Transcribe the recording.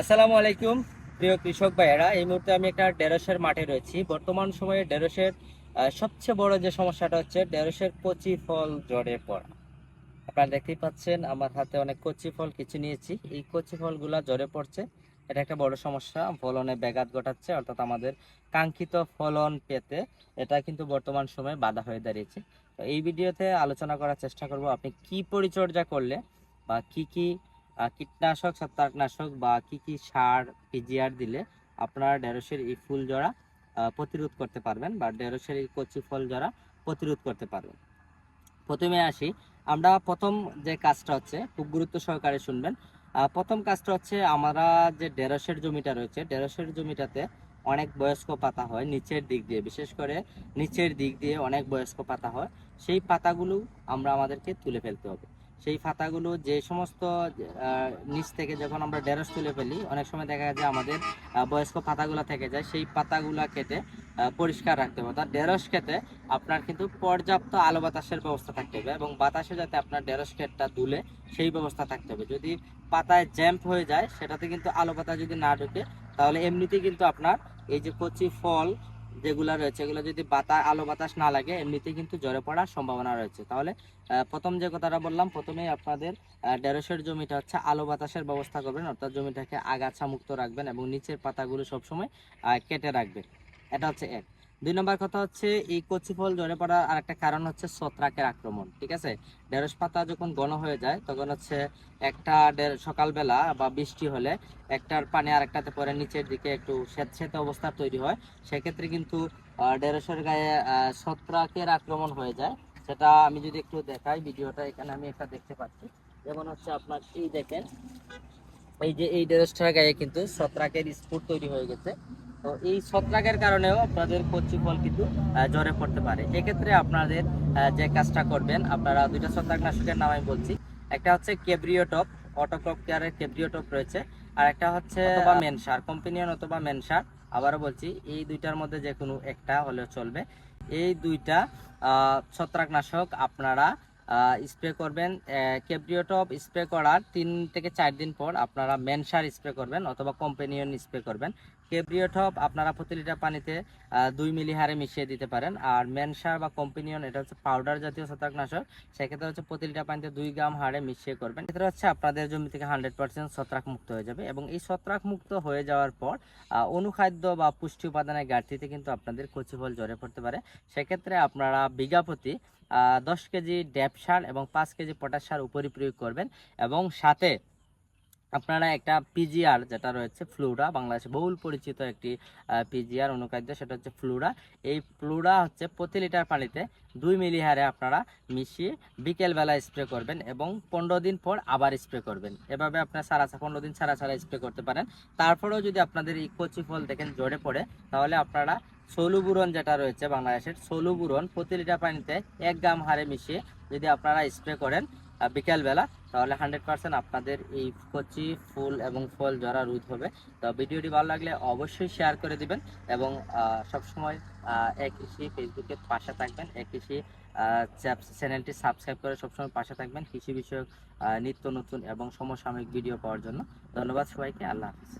আসসালামু আলাইকুম, প্রিয় কৃষক ভাইয়েরা। এই মুহূর্তে আমি একটা ঢেঁড়সের মাঠে রয়েছি। বর্তমান সময়ে ঢেঁড়সের সবচেয়ে বড় যে সমস্যাটা হচ্ছে ঢেঁড়সের কচি ফল ঝরে পড়া। আপনারা দেখতেই পাচ্ছেন, আমার হাতে অনেক কচি ফল কিছু নিয়েছি। এই কচি ফলগুলা ঝরে পড়ছে। এটা একটা বড় সমস্যা, ফলনে ব্যাঘাত ঘটাচ্ছে, অর্থাৎ আমাদের কাঙ্ক্ষিত ফলন পেতে এটা কিন্তু বর্তমান সময়ে বাধা হয়ে দাঁড়িয়েছে। তো এই ভিডিওতে আলোচনা করার চেষ্টা করব, আপনি কি পরিচর্যা করলে বা কি কি কীটনাশক ছত্রাকনাশক বা কি কি সার পিজিআর দিলে আপনারা ঢেঁড়সের এই ফুল আহ, প্রতিরোধ করতে পারবেন বা ঢেঁড়সের এই কচি ফল জড়া প্রতিরোধ করতে পারবেন। প্রথমে আসি আমরা প্রথম যে কাজটা হচ্ছে খুব গুরুত্ব সহকারে শুনবেন। প্রথম কাজটা হচ্ছে আমরা যে ঢেঁড়সের জমিটা রয়েছে ঢেঁড়সের জমিটাতে অনেক বয়স্ক পাতা হয় নিচের দিক দিয়ে বিশেষ করে নিচের দিক দিয়ে অনেক বয়স্ক পাতা হয় সেই পাতাগুলো আমরা আমাদেরকে তুলে ফেলতে হবে। সেই পাতাগুলো যে সমস্ত নিচ থেকে যখন আমরা ঢেঁড়স তুলে ফেলি, অনেক সময় দেখা যায় যে আমাদের বয়স্ক পাতাগুলো থেকে যায়, সেই পাতাগুলো কেটে পরিষ্কার রাখতে হবে। অর্থাৎ ঢেঁড়স খেতে আপনার কিন্তু পর্যাপ্ত আলো বাতাসের ব্যবস্থা থাকতে হবে এবং বাতাসে যাতে আপনার ঢেঁড়স ক্ষেতটা দুলে সেই ব্যবস্থা থাকতে হবে। যদি পাতায় জ্যাম্প হয়ে যায়, সেটাতে কিন্তু আলো বাতাস যদি না ঢুকে, তাহলে এমনিতেই কিন্তু আপনার এই যে কচি ফল যেগুলো রয়েছে, এগুলো যদি বাতা আলো বাতাস না লাগে, এমনিতে কিন্তু জ্বরে পড়ার সম্ভাবনা রয়েছে। তাহলে প্রথম যে কথাটা বললাম, প্রথমেই আপনাদের ঢেঁড়সের জমিটা হচ্ছে আলো বাতাসের ব্যবস্থা করবেন, অর্থাৎ জমিটাকে আগাছা মুক্ত রাখবেন এবং নিচের পাতাগুলো সবসময় কেটে রাখবেন। এটা হচ্ছে এক। দুই নম্বর কথা হচ্ছে, এই কচি ফল ঝরে পড়ার আরেকটা কারণ হচ্ছে ছত্রাকের আক্রমণ, ঠিক আছে? ঢেঁড়স পাতা যখন ঘন হয়ে যায়, তখন হচ্ছে একটা সকালবেলা বা বৃষ্টি হলে একটার পানি আরেকটাতে পরে নিচের দিকে একটু স্যাঁতস্যাঁতে অবস্থা তৈরি হয়। সেক্ষেত্রে কিন্তু ঢেঁড়সের গায়ে ছত্রাকের আক্রমণ হয়ে যায়। সেটা আমি যদি একটু দেখাই, ভিডিওটা এখানে আমি একটা দেখতে পাচ্ছি। যেমন হচ্ছে আপনার, এই দেখেন, এই যে এই ঢেঁড়সটার গায়ে কিন্তু ছত্রাকের স্ফুট তৈরি হয়ে গেছে। তো এই ছত্রাকের কারণেও আপনাদের কচি ফল কিন্তু জ্বরে পড়তে পারে। এক্ষেত্রে আপনাদের যে কাজটা করবেন আপনারা দুইটা ছত্রাকনাশকের নাম আমি বলছি। একটা হচ্ছে কেব্রিওটপ অটোক্রপ কেয়ারের কেব্রিওটপ রয়েছে আর একটা হচ্ছে অথবা মেনসার কম্পিনিয়ন অথবা মেনসার। আবারও বলছি এই দুইটার মধ্যে যে কোনো একটা হলেও চলবে। এই দুইটা ছত্রাকনাশক আপনারা স্প্রে করবেন কেব্রিওটপ স্প্রে করার তিন থেকে চার দিন পর আপনারা মেনসার স্প্রে করবেন অথবা কম্পেনিয়ন স্প্রে করবেন। কেব্রিওটপ আপনারা প্রতি লিটার পানিতে দুই মিলি হারে মিশিয়ে দিতে পারেন। আর মেনসার বা কম্পেনিয়ন, এটা হচ্ছে পাউডার জাতীয় ছত্রাকনাশক, সেক্ষেত্রে হচ্ছে প্রতি লিটার পানিতে দুই গ্রাম হারে মিশিয়ে করবেন। এক্ষেত্রে হচ্ছে আপনাদের জমি থেকে হান্ড্রেড পার্সেন্ট ছত্রাক মুক্ত হয়ে যাবে এবং এই ছত্রাক মুক্ত হয়ে যাওয়ার পর অনুখাদ্য বা পুষ্টি উপাদানের ঘাটতিতে কিন্তু আপনাদের কচি ফল জ্বরে পড়তে পারে। সেক্ষেত্রে আপনারা বিঘা প্রতি দশ কেজি ড্যাপ সার এবং পাঁচ কেজি পটাশ সার উপরি প্রয়োগ করবেন এবং সাথে আপনারা একটা পিজিআর যেটা রয়েছে ফ্লুরা বাংলাদেশে বহুল পরিচিত একটি পিজিআর অনুখাদ্য, সেটা হচ্ছে ফ্লুরা এই ফ্লুরা হচ্ছে প্রতি লিটার পানিতে দুই মিলি হারে আপনারা মিশিয়ে বিকেলবেলা স্প্রে করবেন এবং পনেরো দিন পর আবার স্প্রে করবেন। এভাবে আপনার সারা পনেরো দিন ছাড়া ছাড়া স্প্রে করতে পারেন। তারপরেও যদি আপনাদের এই কচি ফল দেখেন জড়ে পড়ে, তাহলে আপনারা সলুবুরন যেটা রয়েছে বাংলাদেশের সলুবুরন প্রতি লিটার পানিতে এক গ্রাম হারে মিশিয়ে যদি আপনারা স্প্রে করেন বিকেলবেলা, তাহলে হান্ড্রেড পার্সেন্ট আপনাদের এই কচি, ফুল এবং ফল জরা রোধ হবে। তো ভিডিওটি ভালো লাগলে অবশ্যই শেয়ার করে দিবেন এবং সবসময় এক কৃষি ফেসবুকের পাশে থাকবেন এক কৃষি চ্যানেলটি সাবস্ক্রাইব করে সবসময় পাশে থাকবেন কৃষি বিষয়ক নিত্য নতুন এবং সমসাময়িক ভিডিও পাওয়ার জন্য। ধন্যবাদ সবাইকে, আল্লাহ হাফিজ।